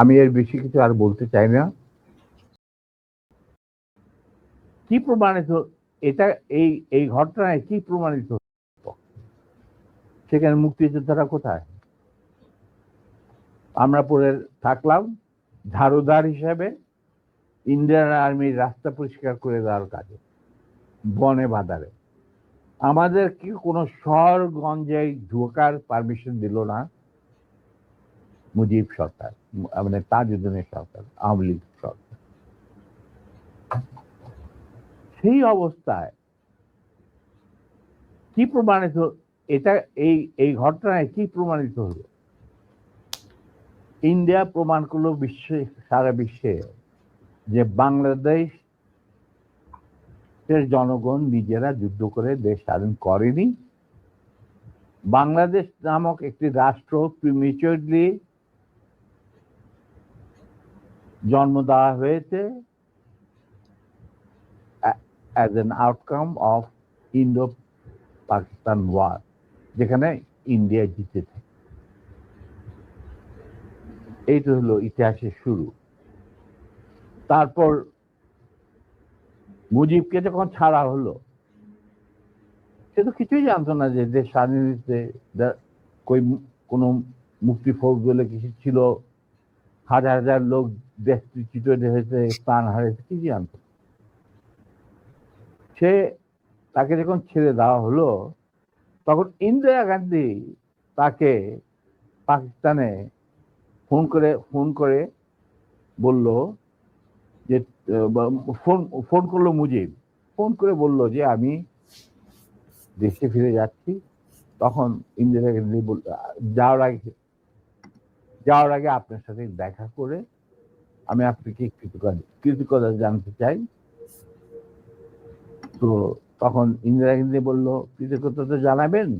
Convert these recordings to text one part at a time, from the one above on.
আমি এর বেশি কিছু আর বলতে চাই না। কি প্রমাণিত? এটা এই এই ঘটনায় কি প্রমাণিত? সেখানে মুক্তিযোদ্ধারা কোথায়? আমরা পরে থাকলাম, ঝাড়ুদার হিসাবে, ইন্ডিয়ান আর্মির রাস্তা পরিষ্কার করে দেওয়ার কাজে, বনে বাদারে আমাদের কি কোনো শহরগঞ্জে ঢোকার পারমিশন দিল না? মুজিব সরকার মানে তাজউদ্দিনের সরকার, আওয়ামী লীগ সরকার। সেই অবস্থায় কি প্রমাণিত এটা, এই এই ঘটনায় কি প্রমাণিত হলো? ইন্ডিয়া প্রমাণ করল বিশ্বে, সারা বিশ্বে যে বাংলাদেশ জনগণ নিজেরা যুদ্ধ করে দেশ স্বাধীন করেনি। বাংলাদেশ নামক একটি রাষ্ট্র প্রিমিচুরলি জন্ম দেওয়া হয়েছে as an outcome of Indo Pakistan war যেখানে ইন্ডিয়া জিতেছে। এইটা হলো ইতিহাসের শুরু। তারপর মুজিবকে যখন ছাড়া হলো, সে তো কিছুই জানতো না যে দেশ স্বাধীনতে কই, কোনো মুক্তি ফৌজ বলে কিছু ছিল হাজার হাজার লোক চিত হয়েছে প্রাণ হারিয়েছে কি জানতো সে তাকে যখন ছেড়ে দেওয়া হলো, তখন ইন্দিরা গান্ধী তাকে পাকিস্তানে ফোন করে ফোন করে বলল যে, ফোন ফোন করল মুজিব। ফোন করে বলল যে, আমি দেশে ফিরে যাচ্ছি। তখন ইন্দিরা গান্ধী যাওয়ার আগে যাওয়ার আগে আপনার সাথে দেখা করে আমি আপনাকে কৃতজ্ঞতা জানতে চাই। তো তখন ইন্দিরা গান্ধী বলল, কৃতজ্ঞতা তো জানাবেন।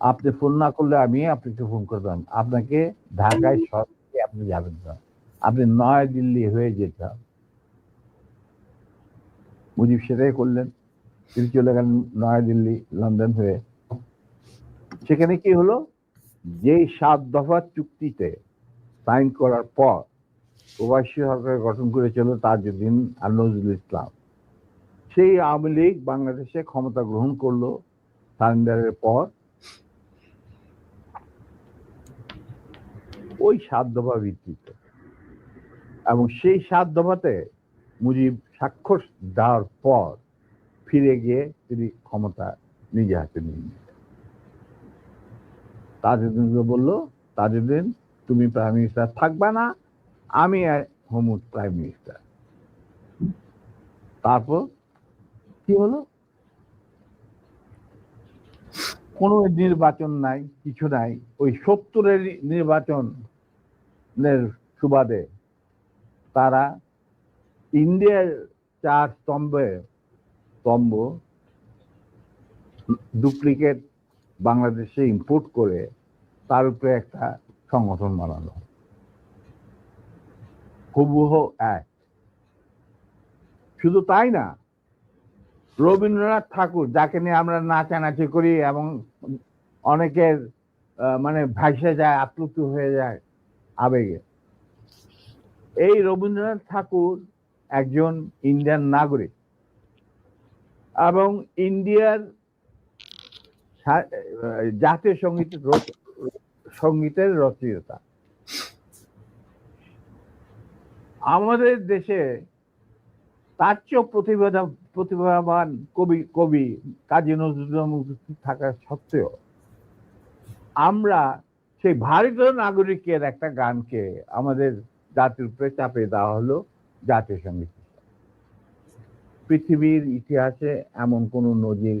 আপনি ফোন না করলে আমি আপনাকে ফোন করতাম আপনাকে ঢাকায় সরকারে আপনি যাবেন না। আপনি নয় দিল্লি হয়ে যেতাম মুজিব সেটাই করলেন। তিনি চলে গেলেন নয়াদিল্লি লন্ডন হয়ে। সেখানে কি হলো? যে সাত দফা চুক্তিতে সাইন করার পর প্রবাসী সরকার গঠন করেছিল তাজউদ্দিন আর নজরুল ইসলাম, সেই আওয়ামী লীগ বাংলাদেশে ক্ষমতা গ্রহণ করল সারেন্ডারের পর। ওই সাত দফা ভিত্তিতে। এবং সেই সাত দফাতে মুজিব স্বাক্ষর দেওয়ার পর ফিরে গিয়ে তিনি ক্ষমতা নিজে হাতে নিয়ে তাজউদ্দিনকে বলল, তাজউদ্দিন, তুমি প্রাইম মিনিস্টার থাকবে না, আমি হোমুদ প্রাইম মিনিস্টার তারপর কি হলো? কোনো নির্বাচন নাই, কিছু নাই। ওই সত্তরের নির্বাচনের সুবাদে তারা ইন্ডিয়ার চার স্তম্ভে স্তম্ভ ডুপ্লিকেট বাংলাদেশে ইম্পোর্ট করে তার উপরে একটা সংগঠন বানানো হুবহ এক। শুধু তাই না, রবীন্দ্রনাথ ঠাকুর, যাকে নিয়ে আমরা নাচানাচি করি এবং অনেকের মানে ভাসে যায়, আপ্লুত হয়ে যায় আবেগে। এই রবীন্দ্রনাথ ঠাকুর একজন ইন্ডিয়ান নাগরিক এবং ইন্ডিয়ার জাতীয় সংগীত সঙ্গীতের রচয়িতা। আমাদের দেশে তার চেয়েও প্রতিভা প্রতিভাবান কবি কবি কাজী নজরুল থাকা সত্ত্বেও আমরা সেই ভারতীয় নাগরিকের একটা গানকে আমাদের জাতির উপরে চাপে দেওয়া হলো জাতীয় সংগীত পৃথিবীর ইতিহাসে এমন কোন নজির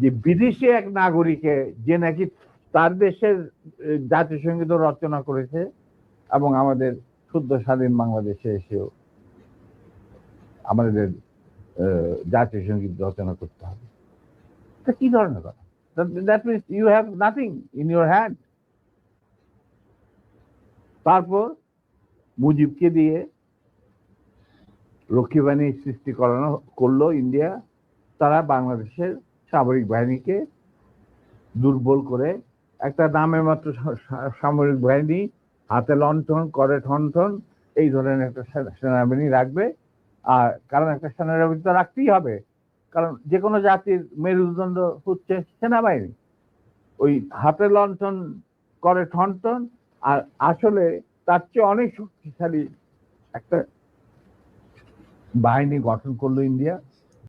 যে বিদেশি এক নাগরিকে যে নাকি তার দেশের জাতীয় সংগীত রচনা করেছে এবং আমাদের শুদ্ধ স্বাধীন বাংলাদেশে এসেও আমাদের জাতীয় সংগীত রচনা করতে হবে। তা কি ধরনের কথা? That means you have nothing in your hand তারপর মুজিবকে দিয়ে বাহিনী সৃষ্টি করানো, করল ইন্ডিয়া। তারা বাংলাদেশের সামরিক বাহিনীকে দুর্বল করে, একটা নামে মাত্র সামরিক বাহিনী, হাতে লণ্ঠন, করে ঠনঠন এই ধরনের একটা সেনাবাহিনী রাখবে। আর কারণ একটা সেনাবাহিনী তো রাখতেই হবে। কারণ যে কোনো জাতির মেরুদণ্ড হচ্ছে সেনাবাহিনী। ওই হাতে লণ্ঠন, করে ঠনঠন আর আসলে তার চেয়ে অনেক শক্তিশালী একটা বাহিনী গঠন করল ইন্ডিয়া।